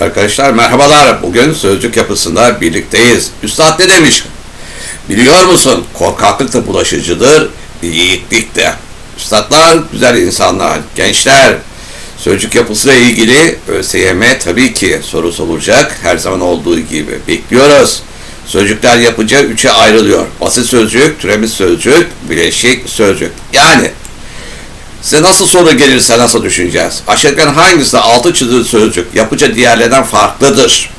Arkadaşlar merhabalar. Bugün sözcük yapısında birlikteyiz. Üstad ne demiş? Biliyor musun? Korkaklık da bulaşıcıdır, yiğitlik de. Üstadlar güzel insanlar, gençler. Sözcük yapısıyla ilgili ÖSYM tabii ki sorusu olacak. Her zaman olduğu gibi bekliyoruz. Sözcükler yapıcı üçe ayrılıyor. Basit sözcük, türemiş sözcük, bileşik sözcük. Yani Size nasıl soru gelirse nasıl düşüneceğiz? Aşağıdakilerin hangisi altı çizili sözcük yapıca diğerlerinden farklıdır?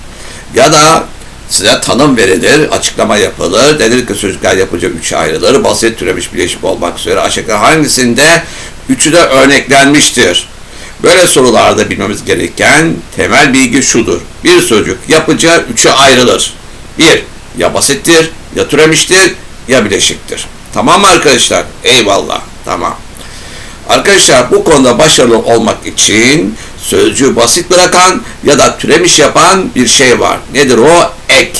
Ya da size tanım verilir, açıklama yapılır. Denir ki sözcükler yapıca üçe ayrılır. Basit türemiş bileşik olmak üzere aşağıdakilerin hangisinde üçü de örneklenmiştir? Böyle sorularda bilmemiz gereken temel bilgi şudur. Bir sözcük yapıca üçe ayrılır. Bir, ya basittir, ya türemiştir, ya bileşiktir. Tamam mı arkadaşlar? Eyvallah. Tamam. Arkadaşlar bu konuda başarılı olmak için sözcüğü basit bırakan ya da türemiş yapan bir şey var. Nedir o? Ek.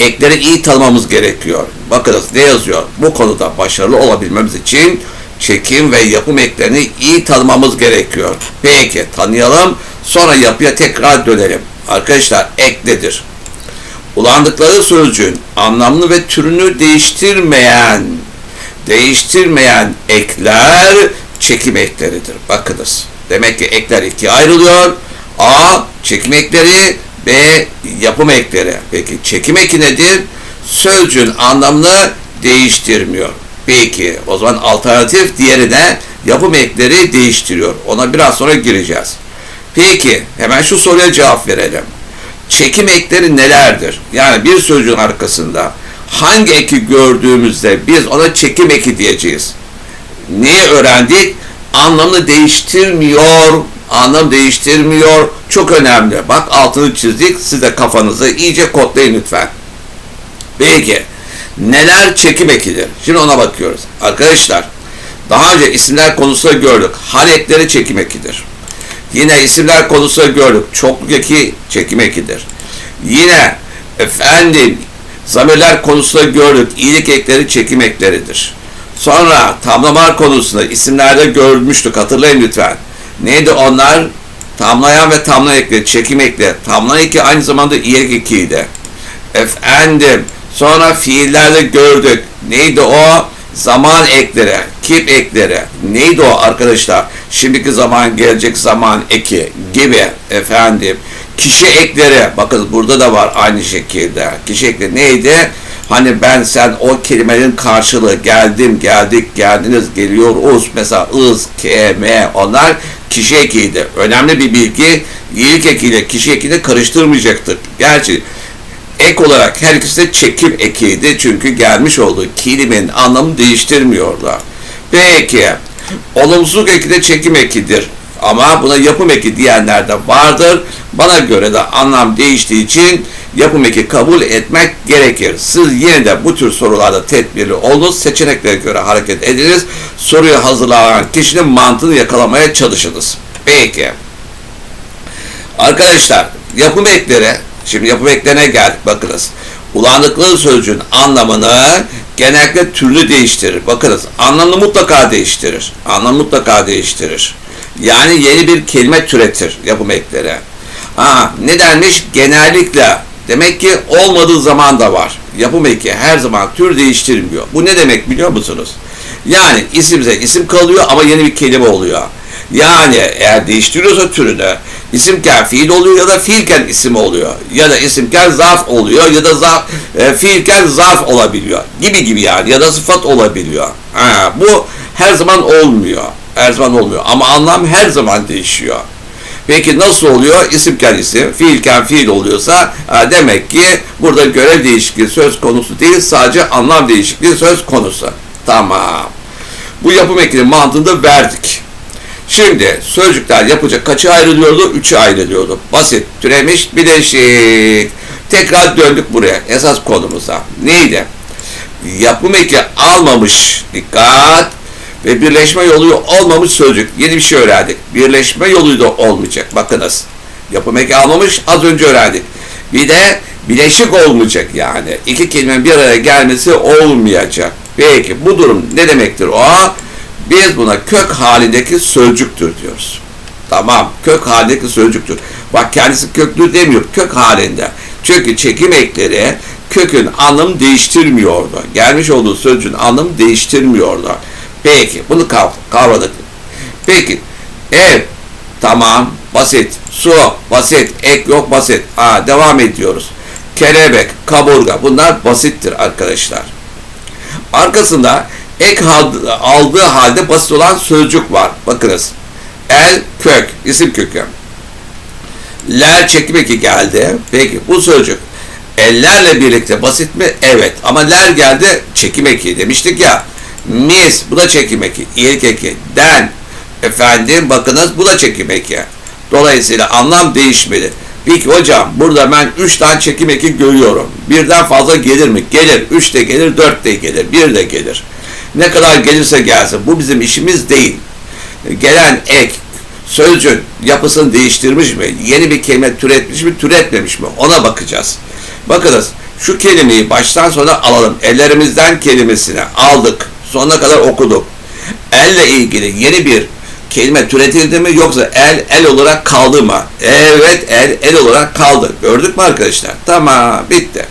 Ekleri iyi tanımamız gerekiyor. Bakınız ne yazıyor? Bu konuda başarılı olabilmemiz için çekim ve yapım eklerini iyi tanımamız gerekiyor. Peki tanıyalım sonra yapıya tekrar dönelim. Arkadaşlar ek nedir? Ulandıkları sözcüğün anlamını ve türünü değiştirmeyen değiştirmeyen ekler çekim ekleridir. Bakınız. Demek ki ekler ikiye ayrılıyor. A. Çekim ekleri. B. Yapım ekleri. Peki çekim eki nedir? Sözcüğün anlamını değiştirmiyor. Peki o zaman alternatif diğeri de yapım ekleri değiştiriyor. Ona biraz sonra gireceğiz. Peki hemen şu soruya cevap verelim. Çekim ekleri nelerdir? Yani bir sözcüğün arkasında hangi eki gördüğümüzde biz ona çekim eki diyeceğiz. Neyi öğrendik? Anlamını değiştirmiyor. Anlam değiştirmiyor. Çok önemli. Bak altını çizdik. Siz de kafanızı iyice kodlayın lütfen. Peki. Neler çekim ekidir? Şimdi ona bakıyoruz. Arkadaşlar daha önce isimler konusunda gördük. Hal ekleri çekim ekidir. Yine isimler konusunda gördük. Çokluk eki çekim ekidir. Yine efendim zamirler konusunda gördük. İyilik ekleri çekim ekleridir. Sonra tamlama konusunda isimlerde görmüştük. Hatırlayın lütfen. Neydi onlar? Tamlayan ve tamla ekleri, çekim ekleri. Tamla eki aynı zamanda iyilik ekiydi. Efendim sonra fiillerde gördük. Neydi o? Zaman ekleri, kip ekleri. Neydi o arkadaşlar? Şimdiki zaman, gelecek zaman eki gibi efendim. Kişi ekleri, bakın burada da var aynı şekilde. Kişi ekleri neydi? Hani ben sen o kelimenin karşılığı geldim, geldik, geldiniz, geliyoruz. Mesela ız, ke, me onlar kişi ekiydi. Önemli bir bilgi. İyilik ekiyle kişi ekini karıştırmayacaktık. Gerçi ek olarak her ikisi de çekim ekiydi. Çünkü gelmiş olduğu kelimenin anlamını değiştirmiyorlar. Peki, olumsuzluk eki de çekim ekidir. Ama buna yapım eki diyenler de vardır. Bana göre de anlam değiştiği için yapım eki kabul etmek gerekir. Siz yine de bu tür sorularda tedbirli olunuz. Seçeneklere göre hareket ediniz. Soruyu hazırlayan kişinin mantığını yakalamaya çalışınız. Peki. Arkadaşlar yapım ekleri Şimdi yapım eklerine geldik bakınız. Ulandıkları sözcüğün anlamını genellikle türlü değiştirir. Bakınız anlamını mutlaka değiştirir. Anlamı mutlaka değiştirir. Yani yeni bir kelime türetir yapım ekleri. Ha, ne denmiş? Genellikle. Demek ki olmadığı zaman da var. Yapım eki her zaman tür değiştirmiyor. Bu ne demek biliyor musunuz? Yani isimse isim kalıyor ama yeni bir kelime oluyor. Yani eğer değiştiriyorsa türünü isimken fiil oluyor ya da fiilken isim oluyor. Ya da isimken zarf oluyor ya da zarf, e, fiilken zarf olabiliyor. Gibi gibi yani ya da sıfat olabiliyor. Ha, bu her zaman olmuyor. Her zaman olmuyor ama anlam her zaman değişiyor. Peki nasıl oluyor? İsimken isim, fiilken fiil oluyorsa ha, demek ki burada görev değişikliği söz konusu değil sadece anlam değişikliği söz konusu. Tamam. Bu yapım ekinin mantığını verdik. Şimdi sözcükler yapacak kaça ayrılıyordu? Üçe ayrılıyordu. Basit, türemiş, bileşik. Tekrar döndük buraya. Esas konumuza. Neydi? Yapım eki almamış. Dikkat. Ve birleşme yolu olmamış sözcük. Yeni bir şey öğrendik. Birleşme yolu da olmayacak. Bakınız. Yapım eki almamış. Az önce öğrendik. Bir de bileşik olmayacak yani. İki kelimenin bir araya gelmesi olmayacak. Peki bu durum ne demektir o? Biz buna kök halindeki sözcüktür diyoruz. Tamam. Kök halindeki sözcüktür. Bak kendisi köklü demiyor. Kök halinde. Çünkü çekim ekleri kökün anlamı değiştirmiyordu. Gelmiş olduğu sözcüğün anlamı değiştirmiyordu. Peki. Bunu kav kavradık. Peki. Ev. Tamam. Basit. Su. Basit. Ek yok basit. Aa, devam ediyoruz. Kelebek. Kaburga. Bunlar basittir arkadaşlar. Arkasında ek aldığı halde basit olan sözcük var. Bakınız. El kök, isim kökü. Ler çekim eki geldi. Peki bu sözcük ellerle birlikte basit mi? Evet. Ama ler geldi çekim eki demiştik ya. Mis bu da çekim eki. İlk eki. Den efendim bakınız bu da çekim eki. Dolayısıyla anlam değişmedi. Peki hocam burada ben 3 tane çekim eki görüyorum. Birden fazla gelir mi? Gelir. 3 de gelir, 4 de gelir, 1 de gelir. Ne kadar gelirse gelsin. Bu bizim işimiz değil. Gelen ek, sözcüğün yapısını değiştirmiş mi? Yeni bir kelime türetmiş mi, türetmemiş mi? Ona bakacağız. Bakınız şu kelimeyi baştan sona alalım. Ellerimizden kelimesini aldık. Sonuna kadar okuduk. Elle ilgili yeni bir kelime türetildi mi yoksa el el olarak kaldı mı? Evet el el olarak kaldı. Gördük mü arkadaşlar? Tamam bitti.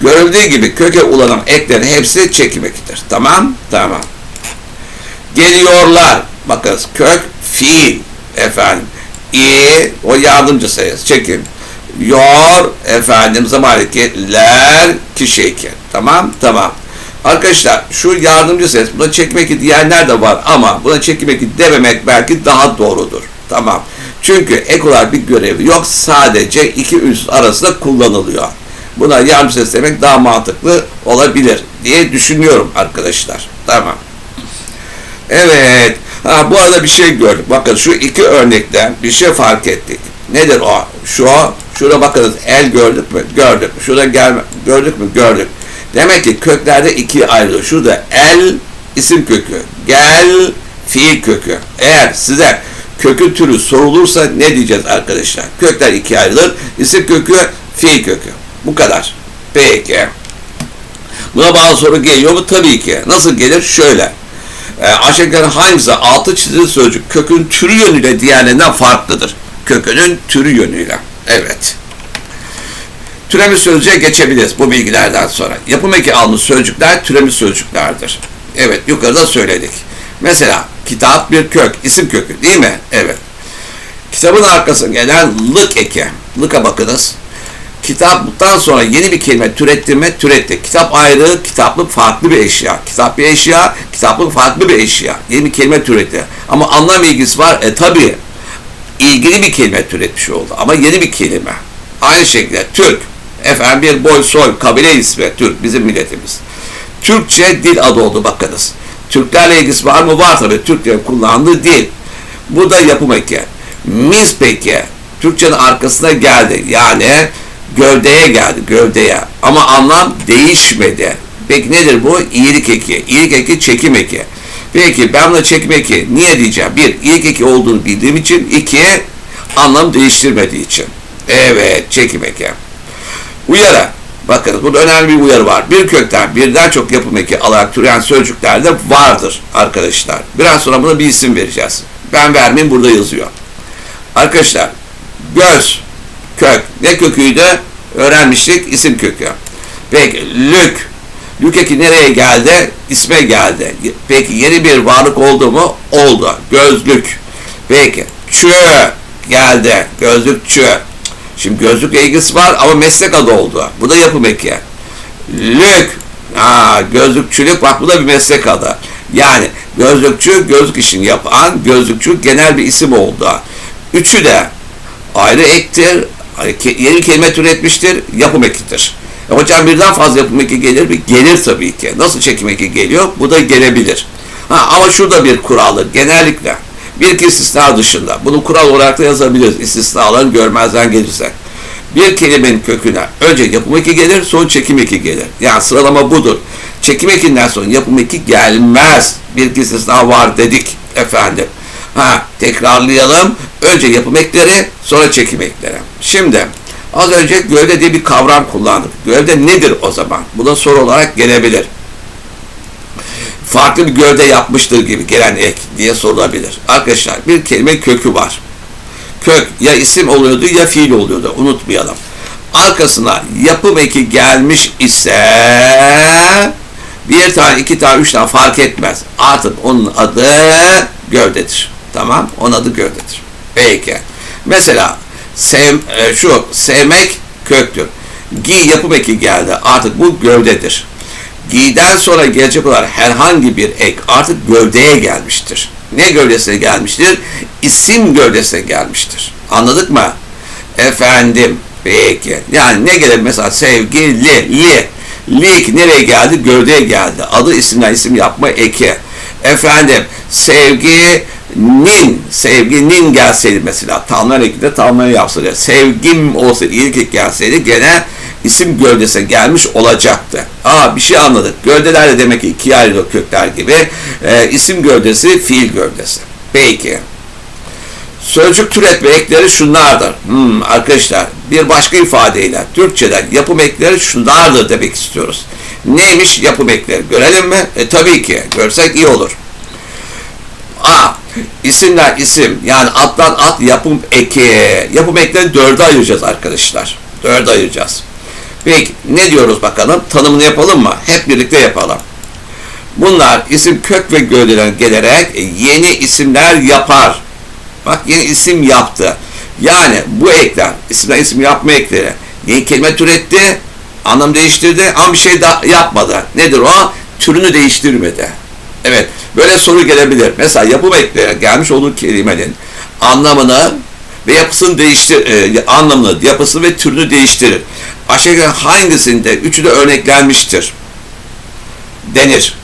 Görüldüğü gibi köke ulaşan eklerin hepsi çekim ekidir. Tamam? Tamam. Geliyorlar. Bakınız kök fiil efendim. İyi o yardımcı sayısı. Çekim. Yor efendim zaman hareketler kişi eki. Tamam? Tamam. Arkadaşlar şu yardımcı ses buna çekmek eki diyenler de var ama buna çekim eki dememek belki daha doğrudur. Tamam. Çünkü ek olarak bir görevi yok. Sadece iki üst arasında kullanılıyor. Buna yardımcı ses demek daha mantıklı olabilir diye düşünüyorum arkadaşlar. Tamam. Evet. Ha, bu arada bir şey gördük. Bakın şu iki örnekten bir şey fark ettik. Nedir o? Şu, şurada bakınız el gördük mü? Gördük. Şurada gelme, gördük mü? Gördük. Demek ki köklerde ikiye ayrılıyor. Şurada el isim kökü, gel fiil kökü. Eğer size kökün türü sorulursa ne diyeceğiz arkadaşlar? Kökler ikiye ayrılır. İsim kökü, fiil kökü. Bu kadar. Peki. Buna bazı soru geliyor mu? Tabii ki. Nasıl gelir? Şöyle. E, aşağıdakilerin hangisi altı çizili sözcük kökün türü yönüyle diğerlerinden farklıdır? Kökünün türü yönüyle. Evet. Türemiş sözcüğe geçebiliriz bu bilgilerden sonra. Yapım eki almış sözcükler türemiş sözcüklerdir. Evet yukarıda söyledik. Mesela kitap bir kök, isim kökü değil mi? Evet. Kitabın arkasına gelen lık eki. Lıka bakınız. Kitaptan sonra yeni bir kelime türettirme türetti. Kitap ayrı, kitaplık farklı bir eşya. Kitap bir eşya, kitaplık farklı bir eşya. Yeni bir kelime türetti. Ama anlam ilgisi var. E tabi ilgili bir kelime türetmiş oldu. Ama yeni bir kelime. Aynı şekilde Türk. Efendim bir boy soy kabile ismi Türk bizim milletimiz. Türkçe dil adı oldu bakınız. Türklerle ilgisi var mı? Var tabi. Türklerin kullandığı dil. Bu da yapım eki. Mis peki. Türkçenin arkasına geldi. Yani gövdeye geldi. Gövdeye. Ama anlam değişmedi. Peki nedir bu? İyilik eki. İyilik eki çekim eki. Peki ben buna çekim eki niye diyeceğim? Bir, iyilik eki olduğunu bildiğim için. iki anlam değiştirmediği için. Evet, çekim eki. Uyarı. Bakın burada önemli bir uyarı var. Bir kökten birden çok yapım eki alarak türeyen sözcüklerde vardır arkadaşlar. Biraz sonra buna bir isim vereceğiz. Ben vermeyeyim burada yazıyor. Arkadaşlar göz, kök ne köküydü? Öğrenmiştik isim kökü. Peki lük. Lük eki nereye geldi? İsme geldi. Peki yeni bir varlık oldu mu? Oldu. Gözlük. Peki çö geldi. Gözlük çö. Şimdi gözlükle ilgisi var ama meslek adı oldu. Bu da yapım eki. Lük. Aa, gözlükçülük bak bu da bir meslek adı. Yani gözlükçü gözlük işini yapan gözlükçü genel bir isim oldu. Üçü de ayrı ektir, yeni kelime türetmiştir, yapım ekidir. E hocam birden fazla yapım eki gelir mi? Gelir tabii ki. Nasıl çekim eki geliyor? Bu da gelebilir. Ha, ama şurada bir kuralı genellikle bir iki istisna dışında. Bunu kural olarak da yazabiliriz. İstisnaları görmezden gelirsek. Bir kelimenin köküne önce yapım eki gelir, sonra çekim eki gelir. Yani sıralama budur. Çekim ekinden sonra yapım eki gelmez. Bir iki istisna var dedik efendim. Ha, tekrarlayalım. Önce yapım ekleri, sonra çekim ekleri. Şimdi az önce gövde diye bir kavram kullandık. Gövde nedir o zaman? Bu da soru olarak gelebilir. Farklı bir gövde yapmıştır gibi gelen ek diye sorulabilir. Arkadaşlar bir kelime kökü var. Kök ya isim oluyordu ya fiil oluyordu. Unutmayalım. Arkasına yapım eki gelmiş ise bir tane, iki tane, üç tane fark etmez. Artık onun adı gövdedir. Tamam? Onun adı gövdedir. Peki. Mesela sev, e, şu sevmek köktür. Gi yapım eki geldi. Artık bu gövdedir. Gi'den sonra gelecek olan herhangi bir ek artık gövdeye gelmiştir. Ne gövdesine gelmiştir? İsim gövdesine gelmiştir. Anladık mı? Efendim, peki. Yani ne gelir mesela sevgi, li, li. Lik nereye geldi? Gövdeye geldi. Adı isimden isim yapma eki. Efendim, sevgi, nin, sevginin gelseydi mesela, tamlar ekinde tamları yapsaydı. Sevgim olsaydı, ilk gelseydi gene isim gövdesine gelmiş olacaktı. Aa bir şey anladık. Gövdeler de demek ki ikiye ayrılıyor kökler gibi. Ee, isim gövdesi, fiil gövdesi. Peki. Sözcük türetme ekleri şunlardır. Hmm, arkadaşlar bir başka ifadeyle Türkçeden yapım ekleri şunlardır demek istiyoruz. Neymiş yapım ekleri? Görelim mi? E, tabii ki. Görsek iyi olur. A. İsimler isim. Yani attan at yapım eki. Yapım eklerini dörde ayıracağız arkadaşlar. Dörde ayıracağız. Peki ne diyoruz bakalım? Tanımını yapalım mı? Hep birlikte yapalım. Bunlar isim kök ve gövdeden gelerek yeni isimler yapar. Bak yeni isim yaptı. Yani bu ekler, isimler isim yapma ekleri yeni kelime türetti, anlam değiştirdi ama bir şey da yapmadı. Nedir o? Türünü değiştirmedi. Evet, böyle soru gelebilir. Mesela yapım ekleri gelmiş olduğu kelimenin anlamını ve yapısını değiştir, e, anlamını, yapısını ve türünü değiştirir. Aşağıdaki hangisinde üçü de örneklenmiştir denir.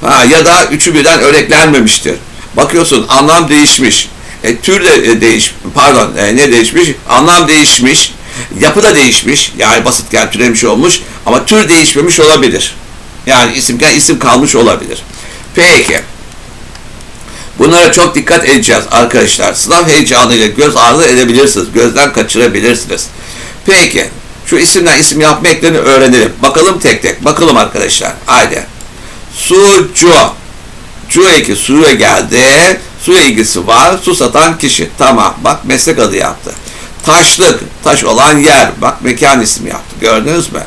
Ha, ya da üçü birden örneklenmemiştir. Bakıyorsun anlam değişmiş. E, tür de e, değiş, pardon e, ne değişmiş? Anlam değişmiş. Yapı da değişmiş. Yani basitken türemiş olmuş. Ama tür değişmemiş olabilir. Yani isimken isim kalmış olabilir. Peki. Bunlara çok dikkat edeceğiz arkadaşlar. Sınav heyecanıyla göz ardı edebilirsiniz. Gözden kaçırabilirsiniz. Peki. Şu isimden isim yapma eklerini öğrenelim. Bakalım tek tek. Bakalım arkadaşlar. Haydi. Sucu. Cu eki suya geldi. Suya ilgisi var. Su satan kişi. Tamam. Bak meslek adı yaptı. Taşlık. Taş olan yer. Bak mekan ismi yaptı. Gördünüz mü?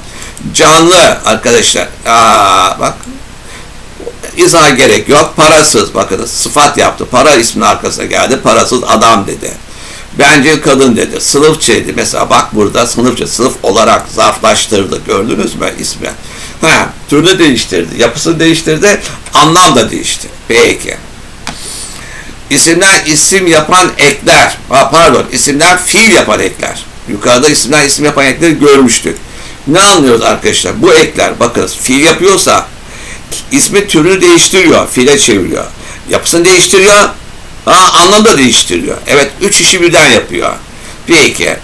Canlı arkadaşlar. Aa, bak izah gerek yok. Parasız bakınız sıfat yaptı. Para isminin arkasına geldi. Parasız adam dedi. Bence kadın dedi. Sınıfçı dedi. Mesela bak burada sınıfçı sınıf olarak zarflaştırdı. Gördünüz mü ismi? Ha, türünü değiştirdi. Yapısını değiştirdi. Anlam da değişti. Peki. İsimler isim yapan ekler. Ha, pardon. isimler fiil yapan ekler. Yukarıda isimler isim yapan ekleri görmüştük. Ne anlıyoruz arkadaşlar? Bu ekler bakınız fiil yapıyorsa ismi türünü değiştiriyor. Fiile çeviriyor. Yapısını değiştiriyor. Ha, anlamı da değiştiriyor. Evet, üç işi birden yapıyor. Peki,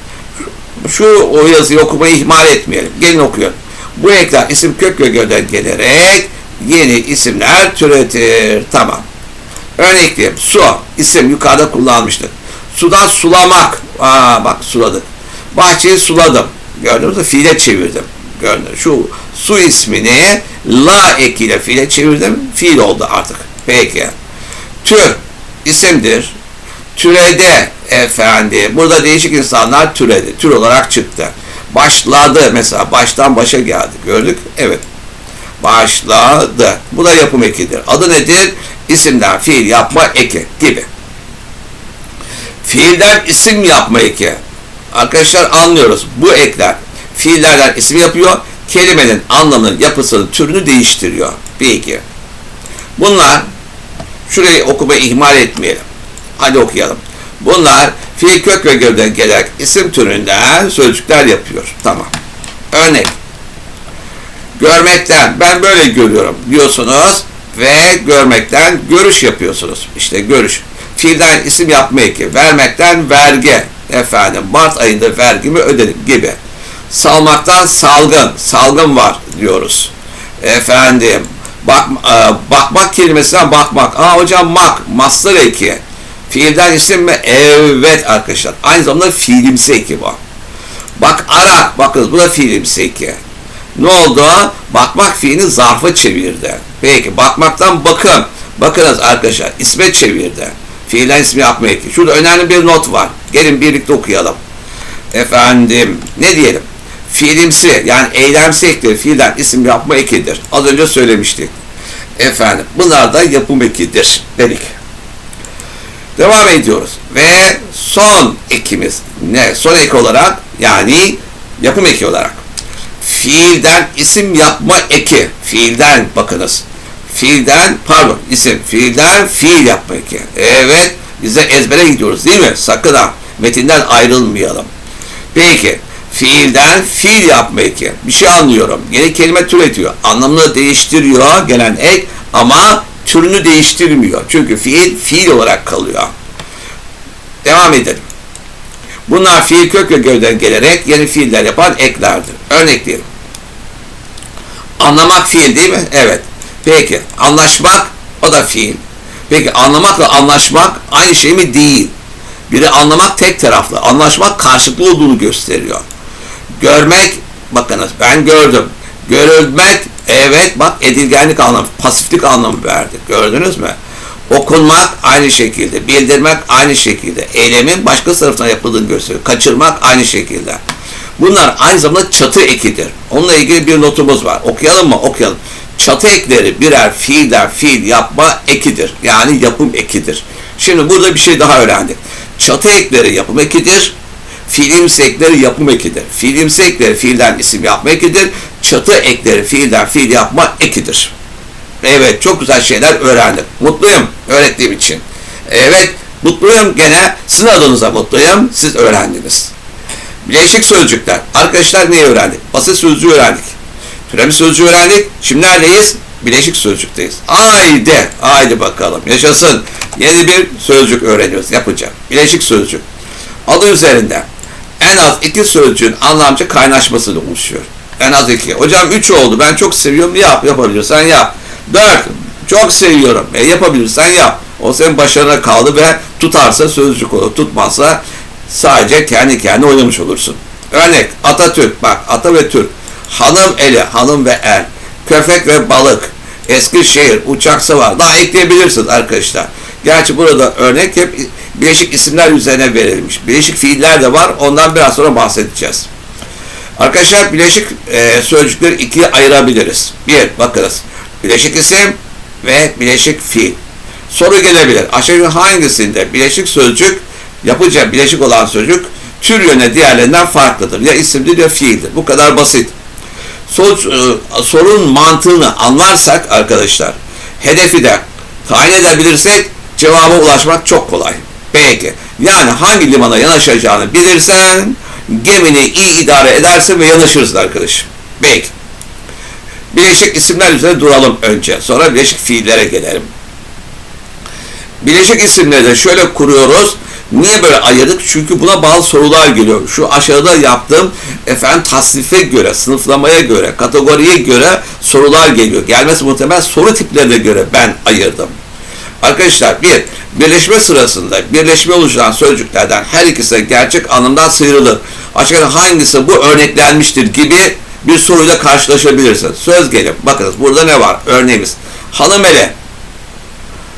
şu o yazıyı okumayı ihmal etmeyelim. Gelin okuyun. Bu ekler isim kök ve gelerek yeni isimler türetir. Tamam. Örnekleyeyim. Su, isim yukarıda kullanmıştık. Sudan sulamak. Aa bak suladık. Bahçeyi suladım. Gördünüz mü? Fiile çevirdim. Gördünüz. Şu su ismini la ekiyle fiile çevirdim. Fiil oldu artık. Peki. Tür isimdir. Türede efendi. Burada değişik insanlar türedi. Tür olarak çıktı. Başladı mesela. Baştan başa geldi. Gördük. Evet. Başladı. Bu da yapım ekidir. Adı nedir? İsimden fiil yapma eki gibi. Fiilden isim yapma eki. Arkadaşlar anlıyoruz. Bu ekler fiillerden isim yapıyor. Kelimenin anlamını, yapısını, türünü değiştiriyor. Peki. Bunlar şurayı okumayı ihmal etmeyelim. Hadi okuyalım. Bunlar fiil kök ve gövden gelerek isim türünden sözcükler yapıyor. Tamam. Örnek. Görmekten ben böyle görüyorum diyorsunuz ve görmekten görüş yapıyorsunuz. İşte görüş. Fiilden isim yapma eki. Vermekten vergi. Efendim Mart ayında vergimi ödedim gibi. Salmaktan salgın. Salgın var diyoruz. Efendim bak, e, bakmak kelimesinden bakmak. Aa hocam mak. Master eki. Fiilden isim mi? Evet arkadaşlar. Aynı zamanda fiilimsi eki bu. Bak ara. Bakın bu da fiilimsi eki. Ne oldu? Bakmak fiilini zarfa çevirdi. Peki bakmaktan bakın. Bakınız arkadaşlar isme çevirdi. Fiilden ismi yapma eki. Şurada önemli bir not var. Gelin birlikte okuyalım. Efendim ne diyelim? Fiilimsi yani eylemsi ekleri fiilden isim yapma ekidir. Az önce söylemiştik. Efendim bunlar da yapım ekidir dedik. Devam ediyoruz. Ve son ekimiz ne? Son ek olarak yani yapım eki olarak. Fiilden isim yapma eki. Fiilden bakınız. Fiilden pardon isim. Fiilden fiil yapma eki. Evet bize ezbere gidiyoruz değil mi? Sakın ha. Metinden ayrılmayalım. Peki fiilden fiil yapma eki. Bir şey anlıyorum. Yeni kelime türetiyor. Anlamını değiştiriyor gelen ek ama türünü değiştirmiyor. Çünkü fiil fiil olarak kalıyor. Devam edelim. Bunlar fiil kök ve gövden gelerek yeni fiiller yapan eklerdir. Örnek diyelim. Anlamak fiil değil mi? Evet. Peki anlaşmak o da fiil. Peki anlamakla anlaşmak aynı şey mi? Değil. Biri anlamak tek taraflı. Anlaşmak karşılıklı olduğunu gösteriyor. Görmek bakınız ben gördüm. Görülmek evet bak edilgenlik anlamı, pasiflik anlamı verdi. Gördünüz mü? Okunmak aynı şekilde, bildirmek aynı şekilde, eylemin başka tarafından yapıldığını gösteriyor. Kaçırmak aynı şekilde. Bunlar aynı zamanda çatı ekidir. Onunla ilgili bir notumuz var. Okuyalım mı? Okuyalım. Çatı ekleri birer fiilden fiil yapma ekidir. Yani yapım ekidir. Şimdi burada bir şey daha öğrendik. Çatı ekleri yapım ekidir. Fiilimsi ekleri yapım ekidir. Fiilimsi ekleri fiilden isim yapma ekidir. Çatı ekleri fiilden fiil yapma ekidir. Evet çok güzel şeyler öğrendim. Mutluyum öğrettiğim için. Evet mutluyum gene sizin adınıza mutluyum. Siz öğrendiniz. Bileşik sözcükler. Arkadaşlar neyi öğrendik? Basit sözcüğü öğrendik. Türemiş sözcüğü öğrendik. Şimdi neredeyiz? Bileşik sözcükteyiz. Haydi, haydi bakalım. Yaşasın. Yeni bir sözcük öğreniyoruz. Yapacağım. Bileşik sözcük. Adı üzerinde en az iki sözcüğün anlamcı kaynaşmasıyla oluşuyor. En az iki. Hocam üç oldu. Ben çok seviyorum. Yap, yapabilirsen yap. Dört. Çok seviyorum. E, yapabilirsen yap. O senin başarına kaldı ve tutarsa sözcük olur. Tutmazsa sadece kendi kendine oynamış olursun. Örnek Atatürk. Bak Ata ve Türk. Hanım eli, hanım ve er. Köpek ve balık. Eskişehir, uçak savar. Daha ekleyebilirsiniz arkadaşlar. Gerçi burada örnek hep bileşik isimler üzerine verilmiş. Bileşik fiiller de var. Ondan biraz sonra bahsedeceğiz. Arkadaşlar bileşik e, sözcükleri ikiye ayırabiliriz. Bir, bakınız. Bileşik isim ve bileşik fiil. Soru gelebilir. Aşağıda hangisinde bileşik sözcük, yapıca bileşik olan sözcük tür yöne diğerlerinden farklıdır. Ya isimdir ya fiildir. Bu kadar basit. Sor, e, sorun mantığını anlarsak arkadaşlar, hedefi de tayin edebilirsek cevaba ulaşmak çok kolay. Peki. Yani hangi limana yanaşacağını bilirsen gemini iyi idare edersin ve yanaşırsın arkadaşım. Peki. Bileşik isimler üzerine duralım önce. Sonra bileşik fiillere gelelim. Bileşik isimleri de şöyle kuruyoruz. Niye böyle ayırdık? Çünkü buna bağlı sorular geliyor. Şu aşağıda yaptığım efendim tasnife göre, sınıflamaya göre, kategoriye göre sorular geliyor. Gelmesi muhtemel soru tiplerine göre ben ayırdım. Arkadaşlar bir, birleşme sırasında birleşme oluşturan sözcüklerden her ikisi de gerçek anlamdan sıyrılır. Aşağıda hangisi bu örneklenmiştir gibi bir soruyla karşılaşabilirsiniz. Söz gelip bakınız burada ne var? Örneğimiz hanım ele.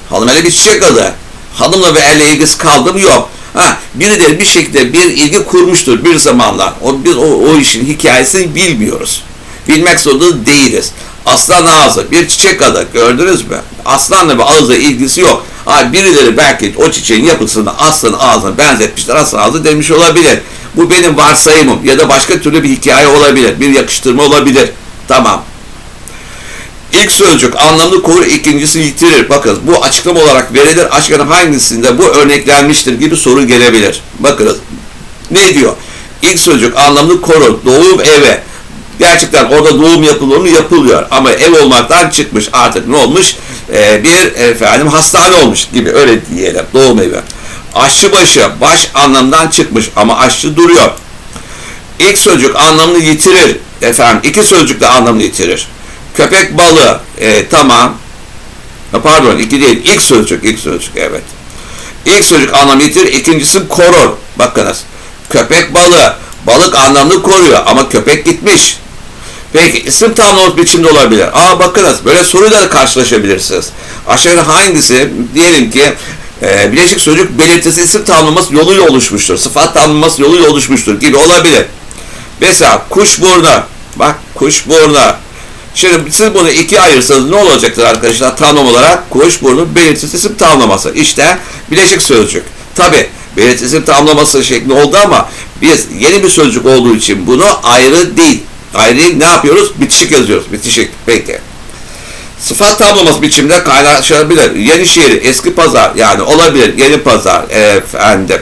Hanım ele bir çiçek adı. Hanımla ve elle ilgisi kaldı mı? Yok. Ha, birileri bir şekilde bir ilgi kurmuştur bir zamanlar. O, biz o, o işin hikayesini bilmiyoruz. Bilmek zorunda değiliz. Aslan ağzı bir çiçek adı gördünüz mü? Aslanla ve ağızla ilgisi yok. Ha, birileri belki o çiçeğin yapısını aslan ağzına benzetmişler. Aslan ağzı demiş olabilir. Bu benim varsayımım ya da başka türlü bir hikaye olabilir. Bir yakıştırma olabilir. Tamam. İlk sözcük anlamlı korur, ikincisi yitirir. Bakın bu açıklama olarak verilir. Aşkın hangisinde bu örneklenmiştir gibi soru gelebilir. Bakınız ne diyor? İlk sözcük anlamlı korur, doğum eve. Gerçekten orada doğum yapılıyor? Yapılıyor. Ama ev olmaktan çıkmış artık ne olmuş? Ee, bir efendim hastane olmuş gibi öyle diyelim. Doğum evi. Aşçıbaşı baş anlamdan çıkmış ama aşçı duruyor. İlk sözcük anlamını yitirir. Efendim iki sözcük de anlamını yitirir. Köpek balığı e, tamam. Pardon iki değil. İlk sözcük ilk sözcük evet. İlk sözcük anlamı yitirir. İkincisi korur. Bakınız. Köpek balığı. Balık anlamını koruyor ama köpek gitmiş. Peki isim tamlaması biçimde olabilir. Aa bakınız böyle soruyla da karşılaşabilirsiniz. Aşağıda hangisi diyelim ki e, bileşik sözcük belirtisi isim tamlaması yoluyla oluşmuştur. Sıfat tamlaması yoluyla oluşmuştur gibi olabilir. Mesela kuş burnu. Bak kuş burnu. Şimdi siz bunu ikiye ayırsanız ne olacaktır arkadaşlar? Tamlam olarak kuş burnu belirtisi isim tamlaması. İşte bileşik sözcük. Tabi belirtisi isim tamlaması şeklinde oldu ama biz yeni bir sözcük olduğu için bunu ayrı değil. Değil ne yapıyoruz? Bitişik yazıyoruz. Bitişik. Peki. Sıfat tamlaması biçimde kaynaşabilir. Yeni şehir, eski pazar yani olabilir. Yeni pazar efendim.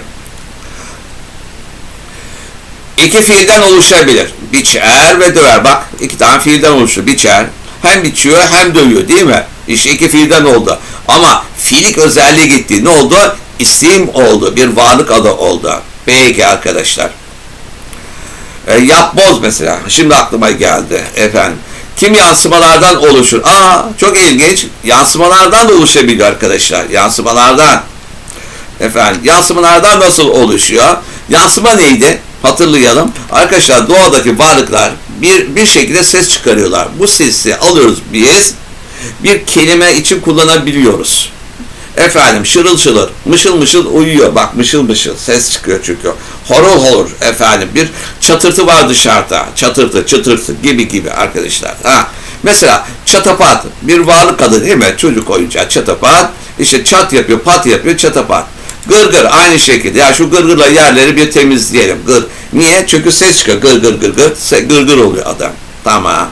İki fiilden oluşabilir. Biçer ve döver. Bak iki tane fiilden oluşuyor. Biçer. Hem biçiyor hem dövüyor değil mi? İşte iki fiilden oldu. Ama fiilik özelliği gitti. Ne oldu? İsim oldu. Bir varlık adı oldu. Peki arkadaşlar. E, yapboz mesela. Şimdi aklıma geldi efendim. Kim yansımalardan oluşur? Aa çok ilginç. Yansımalardan da oluşabiliyor arkadaşlar. Yansımalardan. Efendim yansımalardan nasıl oluşuyor? Yansıma neydi? Hatırlayalım. Arkadaşlar doğadaki varlıklar bir, bir şekilde ses çıkarıyorlar. Bu sesi alıyoruz biz. Bir kelime için kullanabiliyoruz. Efendim şırıl şırıl, mışıl mışıl uyuyor. Bak mışıl mışıl ses çıkıyor çünkü. Horul horul efendim bir çatırtı var dışarıda. Çatırtı, çıtırtı gibi gibi arkadaşlar. Ha. Mesela çatapat bir varlık adı değil mi? Çocuk oyuncağı çatapat. İşte çat yapıyor, pat yapıyor, çatapat. Gırgır aynı şekilde. Ya şu gırgırla yerleri bir temizleyelim. Gır. Niye? Çünkü ses çıkıyor. Gır gır gır gır. Se- Gırgır oluyor adam. Tamam.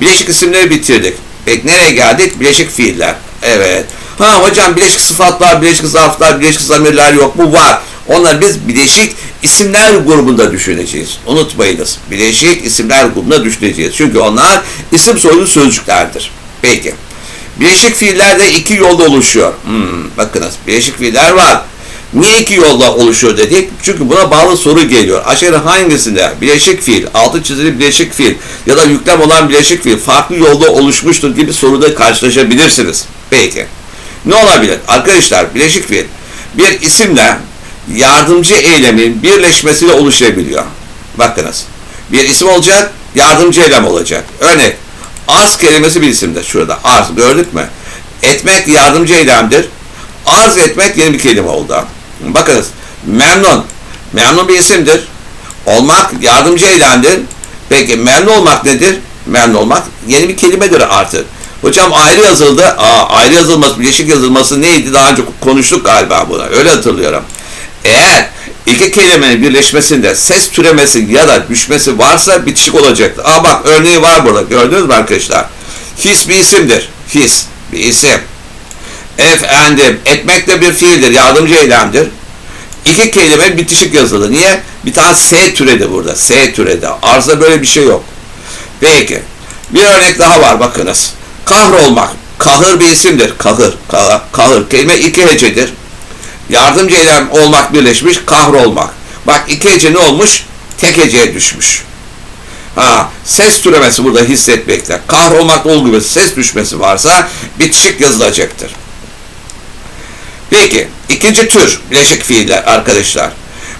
Bileşik isimleri bitirdik. Peki nereye geldik? Bileşik fiiller. Evet. Ha hocam bileşik sıfatlar, bileşik zarflar, bileşik zamirler yok. Bu var. Onları biz bileşik isimler grubunda düşüneceğiz. Unutmayınız. Bileşik isimler grubunda düşüneceğiz. Çünkü onlar isim soylu sözcüklerdir. Peki. Bileşik fiiller de iki yolda oluşuyor. Hmm, bakınız bileşik fiiller var. Niye iki yolda oluşuyor dedik? Çünkü buna bağlı soru geliyor. Aşağıda hangisinde bileşik fiil, altı çizili bileşik fiil ya da yüklem olan bileşik fiil farklı yolda oluşmuştur gibi soruda karşılaşabilirsiniz. Peki. Ne olabilir? Arkadaşlar bileşik fiil bir isimle yardımcı eylemin birleşmesiyle oluşabiliyor. Bakınız. Bir isim olacak, yardımcı eylem olacak. Örnek. Arz kelimesi bir isimdir. Şurada arz gördük mü? Etmek yardımcı eylemdir. Arz etmek yeni bir kelime oldu. Bakınız. Memnun. Memnun bir isimdir. Olmak yardımcı eylemdir. Peki memnun olmak nedir? Memnun olmak yeni bir kelimedir artık. Hocam ayrı yazıldı. Aa, ayrı yazılması, bileşik yazılması neydi? Daha önce konuştuk galiba buna. Öyle hatırlıyorum. Eğer iki kelimenin birleşmesinde ses türemesi ya da düşmesi varsa bitişik olacaktır. Aa bak örneği var burada. Gördünüz mü arkadaşlar? His bir isimdir. His bir isim. Efendim etmek de bir fiildir. Yardımcı eylemdir. İki kelime bitişik yazılı. Niye? Bir tane S türedi burada. S türedi. Arzda böyle bir şey yok. Peki. Bir örnek daha var bakınız. Kahrolmak. Kahır bir isimdir. Kahır. Kahır. Kelime iki hecedir. Yardımcı eylem olmak birleşmiş. Kahrolmak. Bak iki hece ne olmuş? Tek heceye düşmüş. Ha, ses türemesi burada hissetmekte. Kahrolmakta olduğu gibi ses düşmesi varsa bitişik yazılacaktır. Peki, ikinci tür bileşik fiiller arkadaşlar.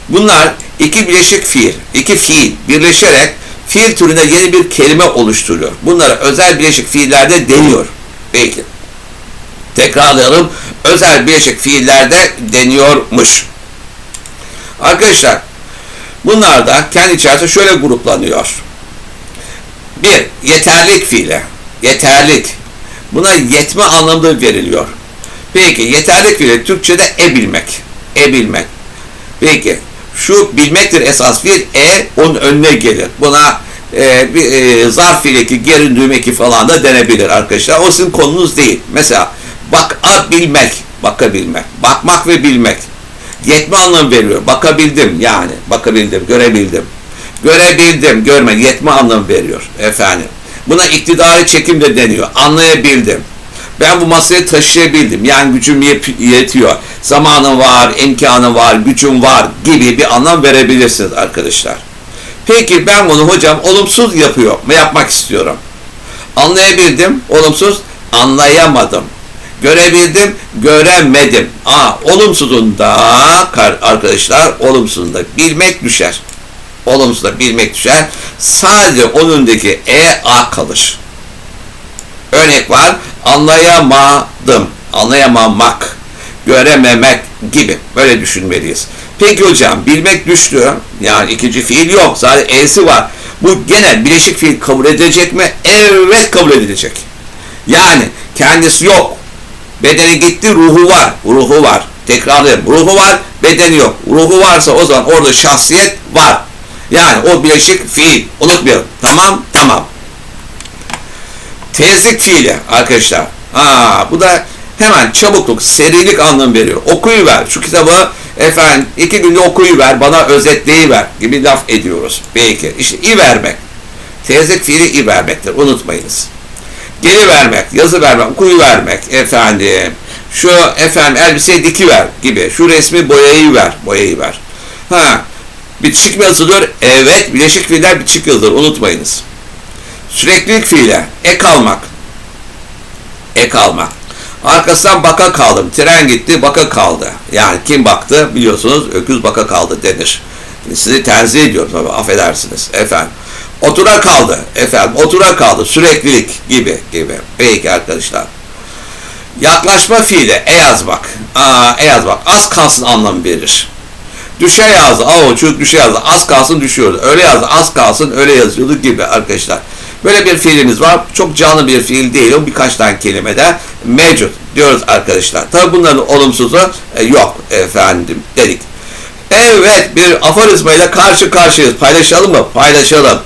Bunlar iki bileşik fiil, iki fiil birleşerek fiil türüne yeni bir kelime oluşturuyor. Bunlara özel bileşik fiillerde deniyor. Peki. Tekrarlayalım. Özel bileşik fiillerde deniyormuş. Arkadaşlar, bunlar da kendi içerisinde şöyle gruplanıyor. Bir, yeterlik fiili. Yeterlik. Buna yetme anlamında veriliyor. Peki yeterlik fiili Türkçe'de e bilmek. E bilmek. Peki şu bilmektir esas fiil e onun önüne gelir. Buna e, bir e, zarf fiili ki geri düğme ki falan da denebilir arkadaşlar. O sizin konunuz değil. Mesela bak a bilmek, bakabilmek. Bakmak ve bilmek. Yetme anlamı veriyor. Bakabildim yani. Bakabildim, görebildim. Görebildim, görme, yetme anlamı veriyor efendim. Buna iktidarı çekim de deniyor. Anlayabildim. Ben bu masayı taşıyabildim. Yani gücüm yetiyor. Zamanım var, imkanım var, gücüm var gibi bir anlam verebilirsiniz arkadaşlar. Peki ben bunu hocam olumsuz yapıyor mu yapmak istiyorum. Anlayabildim, olumsuz anlayamadım. Görebildim, göremedim. Aa, olumsuzunda arkadaşlar, olumsuzunda bilmek düşer. olumsuz da bilmek düşer. Sadece onun önündeki e a kalır. Örnek var. Anlayamadım. Anlayamamak. Görememek gibi. Böyle düşünmeliyiz. Peki hocam bilmek düştü. Yani ikinci fiil yok. Sadece e'si var. Bu genel bileşik fiil kabul edilecek mi? Evet kabul edilecek. Yani kendisi yok. Bedeni gitti, ruhu var. Ruhu var. Tekrarlayayım. Ruhu var, bedeni yok. Ruhu varsa o zaman orada şahsiyet var. Yani o bileşik fiil. Unutmayalım. Tamam, tamam. Tezlik fiili arkadaşlar. Ha, bu da hemen çabukluk, serilik anlamı veriyor. Okuyuver. Şu kitabı efendim iki günde okuyuver, bana özetleyiver gibi laf ediyoruz. Belki. İşte i vermek. Tezlik fiili i vermektir. Unutmayınız. Geri vermek, yazı vermek, okuyu vermek efendim. Şu efendim elbiseyi dikiver gibi. Şu resmi boyayı ver, boyayı ver. Ha, bitişik mi yazılıyor? Evet, bileşik fiiller bitişik yazılır. Unutmayınız. Süreklilik fiile, ek almak. Ek almak. Arkasından baka kaldım. Tren gitti, baka kaldı. Yani kim baktı biliyorsunuz öküz baka kaldı denir. Sizi tenzih ediyorum tabii affedersiniz efendim. Otura kaldı efendim. Otura kaldı. Süreklilik gibi gibi. Peki arkadaşlar. Yaklaşma fiili e yazmak. Aa, e yazmak. Az kalsın anlamı verir. Düşe yazdı. Aa, çocuk düşe yazdı. Az kalsın düşüyordu. Öyle yazdı. Az kalsın öyle yazıyordu gibi arkadaşlar. Böyle bir fiilimiz var. Çok canlı bir fiil değil. O birkaç tane kelimede mevcut diyoruz arkadaşlar. Tabi bunların olumsuzu e, yok efendim dedik. Evet bir aforizmayla karşı karşıyayız. Paylaşalım mı? Paylaşalım.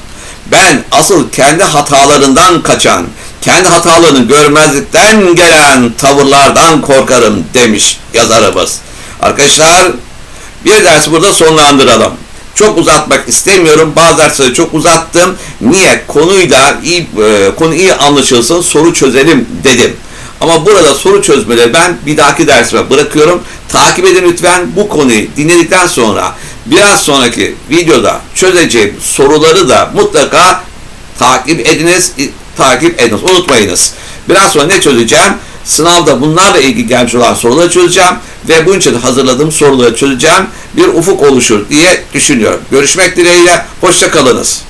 Ben asıl kendi hatalarından kaçan, kendi hatalarını görmezlikten gelen tavırlardan korkarım demiş yazarımız. Arkadaşlar bir dersi burada sonlandıralım. Çok uzatmak istemiyorum. Bazı dersleri çok uzattım. Niye? Konuyla iyi, e, konu iyi anlaşılsın, soru çözelim dedim. Ama burada soru çözmeleri ben bir dahaki dersime bırakıyorum. Takip edin lütfen. Bu konuyu dinledikten sonra biraz sonraki videoda çözeceğim soruları da mutlaka takip ediniz. Takip ediniz. Unutmayınız. Biraz sonra ne çözeceğim? Sınavda bunlarla ilgili gelmiş olan soruları çözeceğim ve bunun için hazırladığım soruları çözeceğim. Bir ufuk oluşur diye düşünüyorum. Görüşmek dileğiyle. Hoşça kalınız.